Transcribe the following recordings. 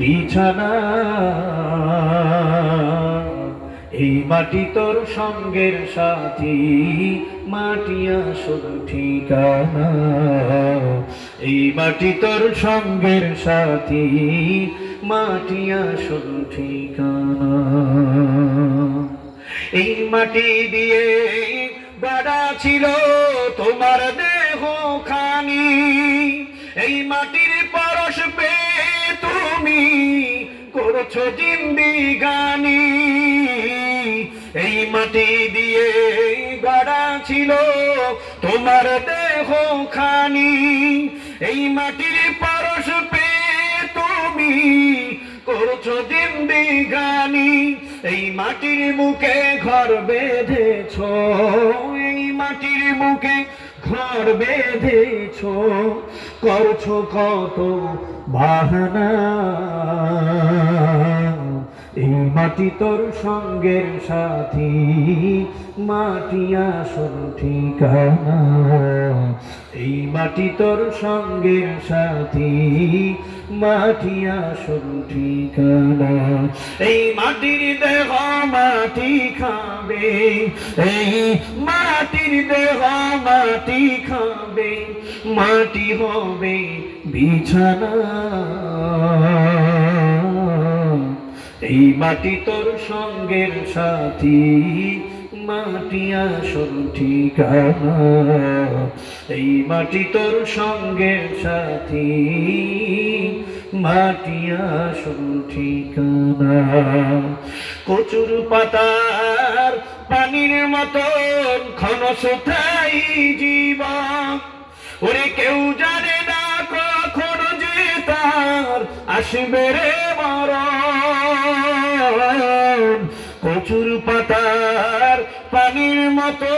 বিছানা। এই মাটি তোর সঙ্গের সাথী, মাটি আসল ঠিকানা। এই মাটি তোর সঙ্গের সাথী, মাটি আসল ঠিকানা। এই মাটি দিয়ে গড়া ছিল তোমার দেহ খানি এই মাটির পরশ পেয়ে তুমি করছ জিন্দিগানি এই মাটি দিয়ে গড়া ছিল তোমার দেহ খানি। এই মাটির পরশ পেয়ে তুমি করছ জিন্দিগানি এই মাটির মুখে ঘর বেঁধেছ। মাটির মুখে ঘর বেঁধেছ করছ কত বাহানা। এই মাটি তোর সঙ্গের সাথী, মাটি আসল ঠিকানা। এই মাটি তোর সঙ্গের সাথী, মাটি আসল ঠিকানা। এই মাটির দেহ মাটি খাবে, এই মাটির দেহ মাটি খাবে, মাটি হবে বিছানা। এই মাটি তোর সঙ্গের সাথী। মাটি আসল ঠিকানা। এই মাটি তোর সঙ্গের সাথী। মাটি আসল ঠিকানা। কচুর পাতার পানির মতন ঘন সুথাই জীবন। ওরে কেউ জানে না কখন যে তার আসবে রে মরণ। কচুর পাতার পানির মতো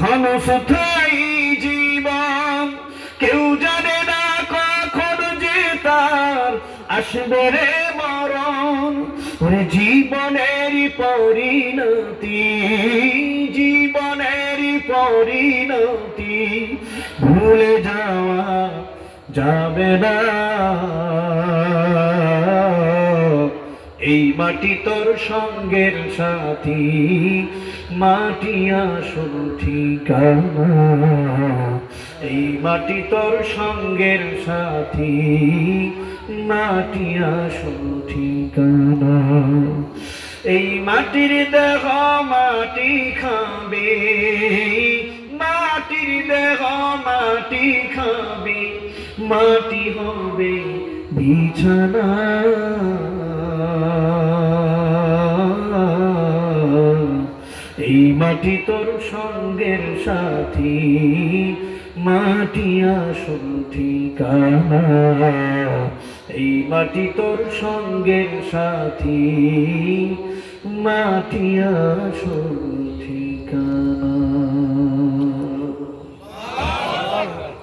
ঘন সুথাই জীবন। কেউ জানে না কখন যে তার আসবে রে মরণ। ওরে জীবনের পরিণতি জীবনের পরিণতি ভুলে যাওয়া যাবে না। এই মাটি তোর সঙ্গের সাথী। মাটি আসল ঠিকানা। এই মাটি তোর সঙ্গের সাথী। মাটি আসল ঠিকানা। এই মাটির দেহ মাটি খাবে। মাটির দেহ মাটি খাবে। মাটি হবে বিছানা। মাটি তোর সঙ্গের সাথী, মাটি আসল ঠিকানা। এই মাটি তোর সঙ্গের সাথী, মাটি আসল ঠিকানা।